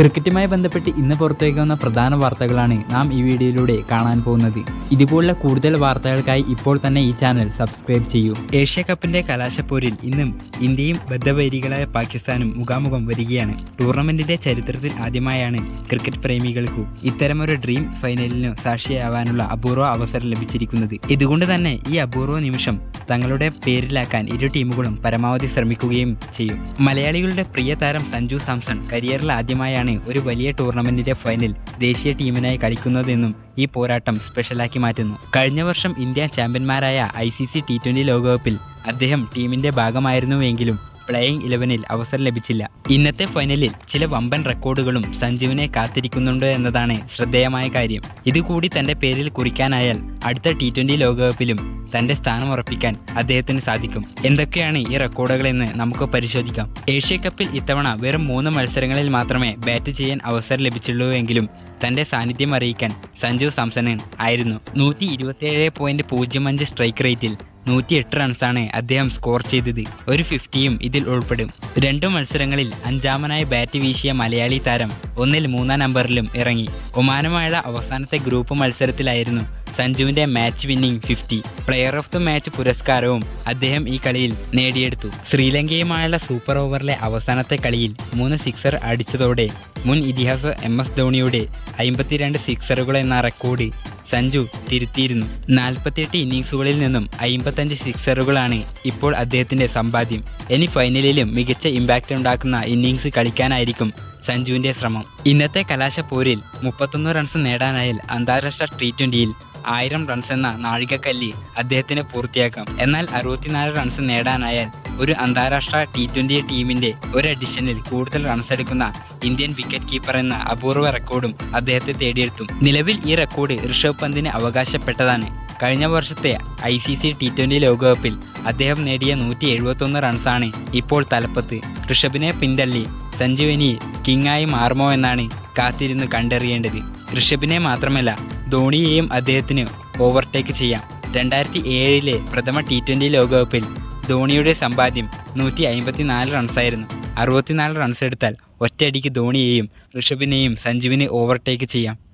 ക്രിക്കറ്റുമായി ബന്ധപ്പെട്ട് ഇന്ന് പുറത്തേക്ക് പ്രധാന വാർത്തകളാണ് നാം ഈ വീഡിയോയിലൂടെ കാണാൻ പോകുന്നത്. ഇതുപോലുള്ള കൂടുതൽ വാർത്തകൾക്കായി ഇപ്പോൾ തന്നെ ഈ ചാനൽ സബ്സ്ക്രൈബ് ചെയ്യൂ. ഏഷ്യ കപ്പിന്റെ കലാശപ്പോരിൽ ഇന്നും ഇന്ത്യയും ബദ്ധവൈരികളായ പാകിസ്ഥാനും മുഖാമുഖം വരികയാണ്. ടൂർണമെന്റിന്റെ ചരിത്രത്തിൽ ആദ്യമായാണ് ക്രിക്കറ്റ് പ്രേമികൾക്കു ഇത്തരമൊരു ഡ്രീം ഫൈനലിനു സാക്ഷിയാവാനുള്ള അപൂർവ അവസരം ലഭിച്ചിരിക്കുന്നത്. ഇതുകൊണ്ട് തന്നെ ഈ അപൂർവ നിമിഷം തങ്ങളുടെ പേരിലാക്കാൻ ഇരു ടീമുകളും പരമാവധി ശ്രമിക്കുകയും ചെയ്യും. മലയാളികളുടെ പ്രിയ താരം സഞ്ജു സാംസൺ കരിയറിൽ ആദ്യമായാണ് ഒരു വലിയ ടൂർണമെന്റിന്റെ ഫൈനൽ ദേശീയ ടീമിനായി കളിക്കുന്നതെന്നും ഈ പോരാട്ടം സ്പെഷ്യലാക്കി മാറ്റുന്നു. കഴിഞ്ഞ വർഷം ഇന്ത്യ ചാമ്പ്യന്മാരായ I C C T twenty ലോകകപ്പിൽ അദ്ദേഹം ടീമിന്റെ ഭാഗമായിരുന്നുവെങ്കിലും പ്ലേയിങ് ഇലവനിൽ അവസരം ലഭിച്ചില്ല. ഇന്നത്തെ ഫൈനലിൽ ചില വമ്പൻ റെക്കോർഡുകളും സഞ്ജുവിനെ കാത്തിരിക്കുന്നുണ്ട് എന്നതാണ് ശ്രദ്ധേയമായ കാര്യം. ഇതുകൂടി തന്റെ പേരിൽ കുറിക്കാനായാൽ അടുത്ത ടി ട്വന്റി ലോകകപ്പിലും തന്റെ സ്ഥാനം ഉറപ്പിക്കാൻ അദ്ദേഹത്തിന് സാധിക്കും. എന്തൊക്കെയാണ് ഈ റെക്കോർഡുകളെന്ന് നമുക്ക് പരിശോധിക്കാം. ഏഷ്യ കപ്പിൽ ഇത്തവണ വെറും മൂന്ന് മത്സരങ്ങളിൽ മാത്രമേ ബാറ്റ് ചെയ്യാൻ അവസരം ലഭിച്ചുള്ളൂ എങ്കിലും തന്റെ സാന്നിധ്യം അറിയിക്കാൻ സഞ്ജു സാംസണൻ ആയിരുന്നു. നൂറ്റി ഇരുപത്തിയേഴ് പോയിന്റ് പൂജ്യം അഞ്ച് സ്ട്രൈക്ക് റേറ്റിൽ നൂറ്റിയെട്ട് റൺസാണ് അദ്ദേഹം സ്കോർ ചെയ്തത്. ഒരു ഫിഫ്റ്റിയും ഇതിൽ ഉൾപ്പെടും. രണ്ടു മത്സരങ്ങളിൽ അഞ്ചാമനായി ബാറ്റ് വീശിയ മലയാളി താരം ഒന്നിൽ മൂന്നാം നമ്പറിലും ഇറങ്ങി. ഒമാനുമായുള്ള അവസാനത്തെ ഗ്രൂപ്പ് മത്സരത്തിലായിരുന്നു സഞ്ജുവിന്റെ match winning fifty player of the match പുരസ്കാരവും അദ്ദേഹം ഈ കളിയിൽ നേടിയെടുത്തു. ശ്രീലങ്കയുമായുള്ള സൂപ്പർ ഓവറിലെ അവസാനത്തെ കളിയിൽ മൂന്ന് സിക്സർ അടിച്ചതോടെ മുൻ ഇതിഹാസ എം എസ് ധോണിയുടെ അമ്പത്തിരണ്ട് സിക്സറുകൾ എന്ന റെക്കോർഡ് സഞ്ജു തിരുത്തിയിരുന്നു. നാൽപ്പത്തിയെട്ട് ഇന്നിങ്സുകളിൽ നിന്നും അമ്പത്തഞ്ച് സിക്സറുകളാണ് ഇപ്പോൾ അദ്ദേഹത്തിന്റെ സമ്പാദ്യം. ഇനി ഫൈനലിലും മികച്ച ഇമ്പാക്റ്റ് ഉണ്ടാക്കുന്ന ഇന്നിങ്സ് കളിക്കാനായിരിക്കും സഞ്ജുവിന്റെ ശ്രമം. ഇന്നത്തെ കലാശപ്പോരിൽ മുപ്പത്തൊന്ന് റൺസ് നേടാനായാൽ അന്താരാഷ്ട്ര ടി ട്വന്റിയിൽ ആയിരം റൺസ് എന്ന നാഴികക്കല്ലി അദ്ദേഹത്തിന് പൂർത്തിയാക്കാം. എന്നാൽ അറുപത്തിനാല് റൺസ് നേടാനായാൽ ഒരു അന്താരാഷ്ട്ര ടി ട്വന്റി ടീമിന്റെ ഒരു എഡിഷനിൽ കൂടുതൽ റൺസ് എടുക്കുന്ന ഇന്ത്യൻ വിക്കറ്റ് കീപ്പർ എന്ന അപൂർവ റെക്കോർഡും അദ്ദേഹത്തെ തേടിയെടുത്തു നിലവിൽ ഈ റെക്കോർഡ് ഋഷഭ് പന്തിന് അവകാശപ്പെട്ടതാണ്. കഴിഞ്ഞ വർഷത്തെ I C C T twenty ലോകകപ്പിൽ അദ്ദേഹം നേടിയ നൂറ്റി എഴുപത്തൊന്ന് റൺസാണ് ഇപ്പോൾ തലപ്പത്ത്. ഋഷഭിനെ പിന്തള്ളി സഞ്ജുവിനി കിങ്ങായി മാറുമോ എന്നാണ് കാത്തിരുന്ന് കണ്ടറിയേണ്ടത്. ഋഷഭിനെ മാത്രമല്ല ധോണിയെയും അദ്ദേഹത്തിന് ഓവർടേക്ക് ചെയ്യാം. രണ്ടായിരത്തി ഏഴിലെ പ്രഥമ ടി ട്വന്റി ലോകകപ്പിൽ ധോണിയുടെ സമ്പാദ്യം നൂറ്റി അമ്പത്തിനാല് റൺസായിരുന്നു അറുപത്തിനാല് റൺസ് എടുത്താൽ ഒറ്റയടിക്ക് ധോണിയെയും ഋഷഭിനെയും സഞ്ജുവിനെ ഓവർടേക്ക് ചെയ്യാം.